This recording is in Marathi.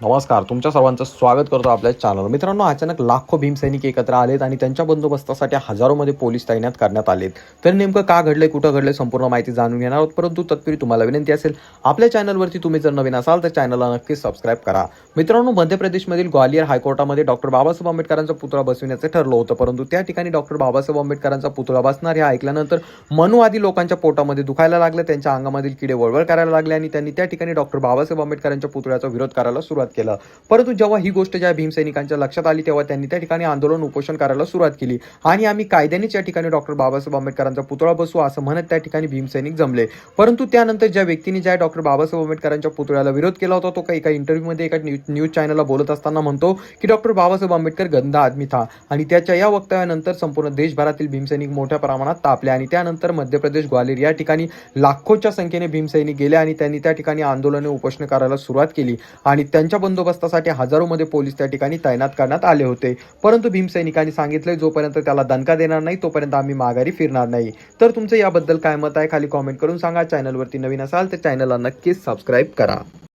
नमस्कार तुमच्या सर्वांचं स्वागत करतो आपल्या चॅनल मित्रांनो अचानक लाखो भीमसैनिक एकत्र आलेत आणि त्यांच्या बंदोबस्तासाठी हजारोमध्ये पोलीस तैनात करण्यात आलेत. तर नेमकं का घडलंय कुठं घडलंय संपूर्ण माहिती जाणून घेणार आहोत परंतु तत्पूर्वी तुम्हाला विनंती असेल आपल्या चॅनलवरती तुम्ही जर नवीन असाल तर चॅनलला नक्कीच सबस्क्राईब करा. मित्रांनो मध्य प्रदेशमधील ग्वालियर हायकोर्टामध्ये डॉक्टर बाबासाहेब आंबेडकरांचा पुतळा बसविण्याचं ठरलं होतं परंतु त्या ठिकाणी डॉक्टर बाबासाहेब आंबेडकरांचा पुतळा बसणार हे ऐकल्यानंतर मनुवादी लोकांच्या पोटामध्ये दुखायला लागलं त्यांच्या अंगामधील किडे वळवळ करायला लागले आणि त्यांनी त्या ठिकाणी डॉक्टर बाबासाहेब आंबेडकरांच्या पुतळ्याचा विरोध करायला सुरुवात केलं. परंतु जेव्हा ही गोष्ट ज्या भीमसैनिकांच्या लक्षात आली तेव्हा त्यांनी त्या ठिकाणी आंदोलन उपोषण करायला सुरुवात केली. आणि आम्ही कायद्यानेच या ठिकाणी डॉक्टर बाबासाहेब आंबेडकरांचा पुतळा बसू असं म्हणत त्या ठिकाणी भीमसैनिक जमले. परंतु त्यानंतर ज्या व्यक्तीने ज्या डॉक्टर बाबासाहेब आंबेडकरांच्या पुतळ्याला विरोध केला होता तो काही एका इंटरव्ह्यूमध्ये एका न्यूज न्यूज चॅनलला बोलत असताना म्हणतो की डॉक्टर बाबासाहेब आंबेडकर गंदा आदमी था. आणि त्याच्या या वक्तव्यानंतर संपूर्ण देशभरातील भीमसैनिक मोठ्या प्रमाणात तापले. आणि त्यानंतर मध्य प्रदेश ग्वालियर या ठिकाणी लाखोच्या संख्येने भीमसैनिक गेले आणि त्यांनी त्या ठिकाणी आंदोलने उपोषण करायला सुरुवात केली. आणि त्यांच्या त्यांच्या बंदोबस्तासाठी हजारोमध्ये पोलीस त्या ठिकाणी तैनात करण्यात आले होते. परंतु भीमसैनिकांनी सांगितले जोपर्यंत त्याला दणका देणार नाही तोपर्यंत आम्ही माघारी फिरणार नाही. तर तुमचं याबद्दल काय मत आहे? खाली कॉमेंट करून सांगा. चॅनलवरती नवीन असाल तर चॅनलला नक्कीच सबस्क्राईब करा.